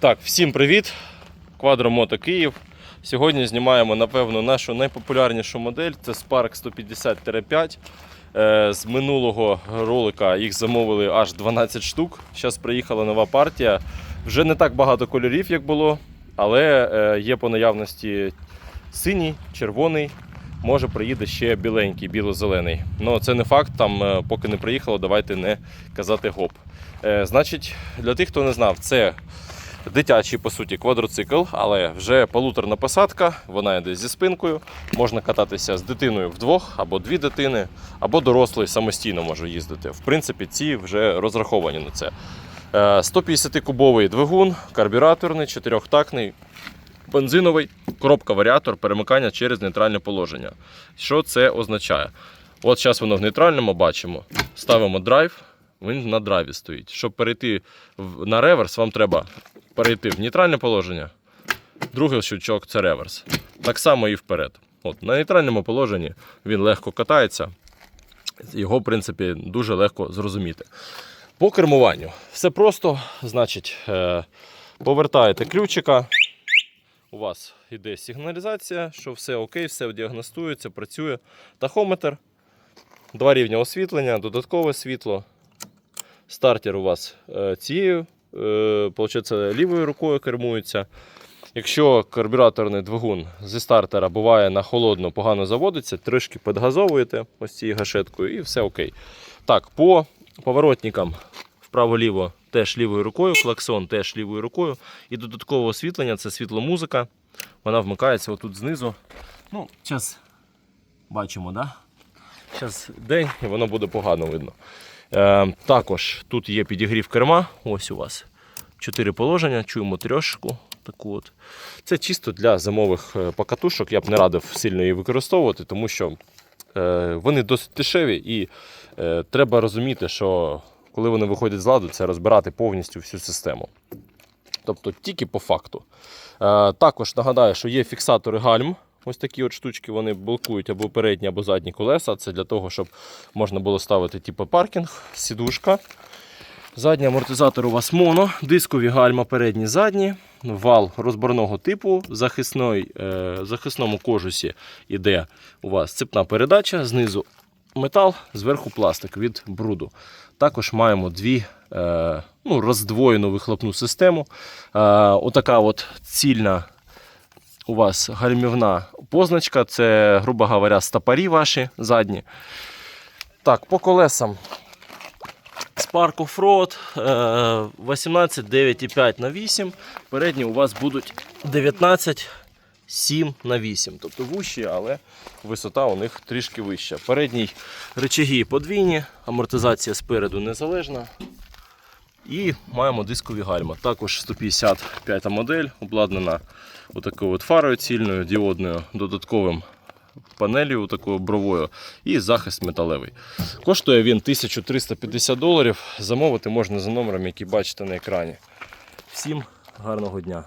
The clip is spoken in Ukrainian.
Так, всім привіт! Квадромото Київ. Сьогодні знімаємо, напевно, нашу найпопулярнішу модель. Це Spark 150-5. Е, З минулого ролика їх замовили аж 12 штук. Зараз приїхала нова партія. Вже не так багато кольорів, як було, але е, є по наявності синій, червоний. Може приїде ще біленький, біло-зелений. Ну це не факт, там е, поки не приїхало, давайте не казати гоп. Значить, для тих, хто не знав, це дитячий, по суті, квадроцикл, але вже полуторна посадка, вона йде зі спинкою. Можна кататися з дитиною вдвох, або дві дитини, або дорослий самостійно може їздити. В принципі, ці вже розраховані на це. Е, 150-кубовий двигун, карбюраторний, чотирьохтактний, бензиновий, коробка варіатор, перемикання через нейтральне положення. Що це означає? От зараз воно в нейтральному бачимо. Ставимо драйв, він на драйві стоїть. Щоб перейти на реверс, вам треба перейти в нейтральне положення. Другий щучок це реверс. Так само і вперед. От, на нейтральному положенні він легко катається. Його, в принципі, дуже легко зрозуміти. По кермуванню все просто. Значить, е, повертаєте ключика. У вас йде сигналізація, що все окей, все діагностується, працює. Тахометр, два рівня освітлення, додаткове світло. Стартер у вас е, цією, получається, лівою рукою кермується. Якщо карбюраторний двигун зі стартера буває на холодно, погано заводиться, трішки підгазовуєте ось цією гашеткою і все окей. Так, по поворотникам вправо-ліво теж лівою рукою, клаксон теж лівою рукою. І додаткове освітлення це світломузика. Вона вмикається отут знизу. Ну, зараз бачимо, да? Зараз день і воно буде погано видно. Е, також тут є підігрів керма. Ось у вас чотири положення, чуємо трьошку. Таку от. Це чисто для зимових е, покатушок. Я б не радив сильно її використовувати, тому що е, вони досить дешеві і треба розуміти, що коли вони виходять з ладу, це розбирати повністю всю систему. Тобто тільки по факту. Також нагадаю, що є фіксатори гальм. Ось такі от штучки вони блокують або передні, або задні колеса. Це для того, щоб можна було ставити типу паркінг, сідушка. Задній амортизатор у вас моно, дискові гальма передні, задні, вал розборного типу, захисної, е, захисному кожусі іде у вас цепна передача, знизу метал, зверху пластик від бруду. Також маємо дві е, ну, роздвоєну вихлопну систему. Е, отака от цільна у вас гальмівна позначка, це, грубо говоря, стопорі ваші задні. Так, по колесам. Spark Offroad е, 18 9,5 на 8. Передні у вас будуть 19 7 на 8. Тобто вущі, але висота у них трішки вища. Передній речаги подвійні, амортизація спереду незалежна. І маємо дискові гальма. Також 155 модель, обладнана отакою от фарою цільною, діодною, додатковим панелью такою бровою і захист металевий. Коштує він 1350 доларів. Замовити можна за номером, який бачите на екрані. Всім гарного дня!